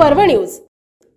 News.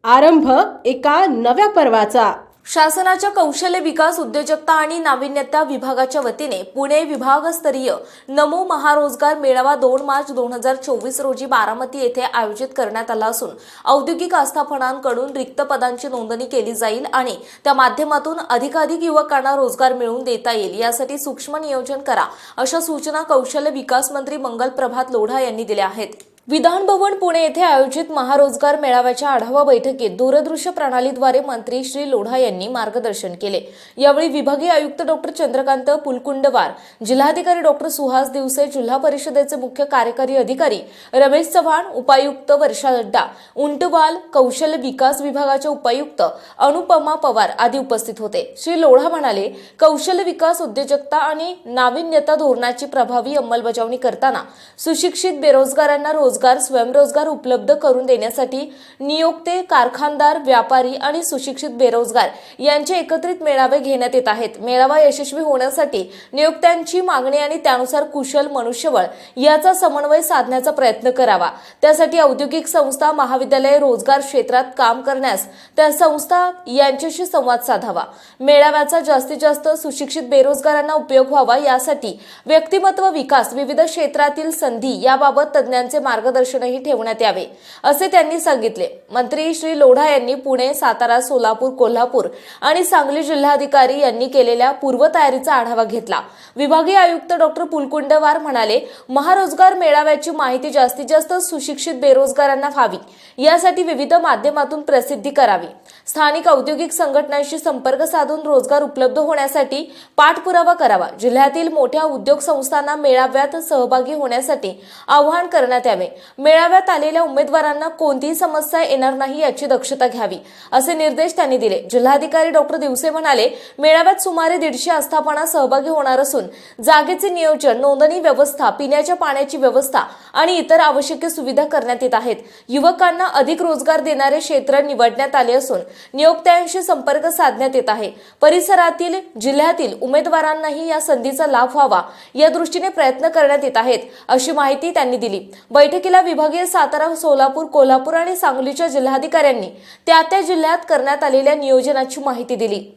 आरंभ एका नव्या पर्वाचा. शासनाच्या कौशल्य विकास उद्योजकता आणि नाविन्यता विभागाच्या वतीने पुणे विभागस्तरीय नमो महारोजगार मेळावा दोन मार्च दोन हजार चोवीस रोजी बारामती येथे आयोजित करण्यात आला असून औद्योगिक आस्थापनांकडून रिक्त पदांची नोंदणी केली जाईल आणि त्या माध्यमातून अधिकाधिक युवकांना रोजगार मिळवून देता येईल. यासाठी सूक्ष्म नियोजन करा अशा सूचना कौशल्य विकास मंत्री मंगल प्रभात लोढा यांनी दिल्या आहेत. विधान भवन पुणे येथे आयोजित महारोजगार मेळाव्याच्या आढावा बैठकीत दूरदृश्य प्रणालीद्वारे मंत्री श्री लोढा यांनी मार्गदर्शन केले. यावेळी विभागीय आयुक्त डॉक्टर चंद्रकांत पुलकुंडवार जिल्हाधिकारी डॉक्टर सुहास दिवसे जिल्हा परिषदेचे मुख्य कार्यकारी अधिकारी रमेश चव्हाण उपायुक्त वर्षा लड्डा उंटवाल कौशल्य विकास विभागाचे उपायुक्त अनुपमा पवार आदी उपस्थित होते. श्री लोढा म्हणाले कौशल्य विकास उद्योजकता आणि नाविन्यता धोरणाची प्रभावी अंमलबजावणी करताना सुशिक्षित बेरोजगारांना रोज रोजगार स्वयंरोजगार उपलब्ध करून देण्यासाठी नियोक्ते कारखानदार व्यापारी आणि सुशिक्षित बेरोजगार यांचे एकत्रित मेळावे घेण्यात येत आहेत. मेळावा यशस्वी होण्यासाठी नियोक्त्यांची मागणी आणि त्यानुसार कुशल मनुष्यबळ याचा समन्वय साधण्याचा प्रयत्न करावा. त्यासाठी औद्योगिक संस्था महाविद्यालय रोजगार क्षेत्रात काम करण्यास त्या संस्था यांच्याशी संवाद साधावा. मेळाव्याचा जास्तीत जास्त सुशिक्षित बेरोजगारांना उपयोग व्हावा यासाठी व्यक्तिमत्व विकास विविध क्षेत्रातील संधी याबाबत तज्ज्ञांचे मार्गदर्शनही ठेवण्यात यावे असे त्यांनी सांगितले. मंत्री श्री लोढा यांनी पुणे सातारा सोलापूर कोल्हापूर आणि सांगली जिल्हाधिकारी यांनी केलेल्या पूर्वतयारीचा आढावा घेतला. विभागीय आयुक्त डॉक्टर पुलकुंडवार म्हणाले महारोजगार मेळाव्याची माहिती जास्तीत जास्त सुशिक्षित बेरोजगारांना व्हावी. यासाठी विविध माध्यमातून प्रसिद्धी करावी. स्थानिक औद्योगिक संघटनांशी संपर्क साधून रोजगार उपलब्ध होण्यासाठी पाठपुरावा करावा. जिल्ह्यातील मोठ्या उद्योग संस्थांना मेळाव्यात सहभागी होण्यासाठी आवाहन करण्यात यावे. मेळाव्यात आलेल्या उमेदवारांना कोणतीही समस्या येणार नाही याची दक्षता घ्यावी असे निर्देश त्यांनी दिले. जिल्हाधिकारी डॉक्टर दिवसे म्हणाले मेळाव्यात सुमारे दीडशे आस्थापना सहभागी होणार असून जागेचे नियोजन नोंदणी व्यवस्था पिण्याच्या पाण्याची व्यवस्था आणि इतर आवश्यक सुविधा करण्यात येत आहेत. युवकांना अधिक रोजगार देणारे क्षेत्र निवडण्यात आले असून नियोक्त्यांशी संपर्क साधण्यात येत आहे. परिसरातील जिल्ह्यातील उमेदवारांनाही या संधीचा लाभ व्हावा या दृष्टीने प्रयत्न करण्यात येत आहेत अशी माहिती त्यांनी दिली. बैठकीला विभागीय सातारा सोलापूर कोल्हापूर आणि सांगलीच्या जिल्हाधिकाऱ्यांनी त्या त्या जिल्ह्यात करण्यात आलेल्या नियोजनाची माहिती दिली.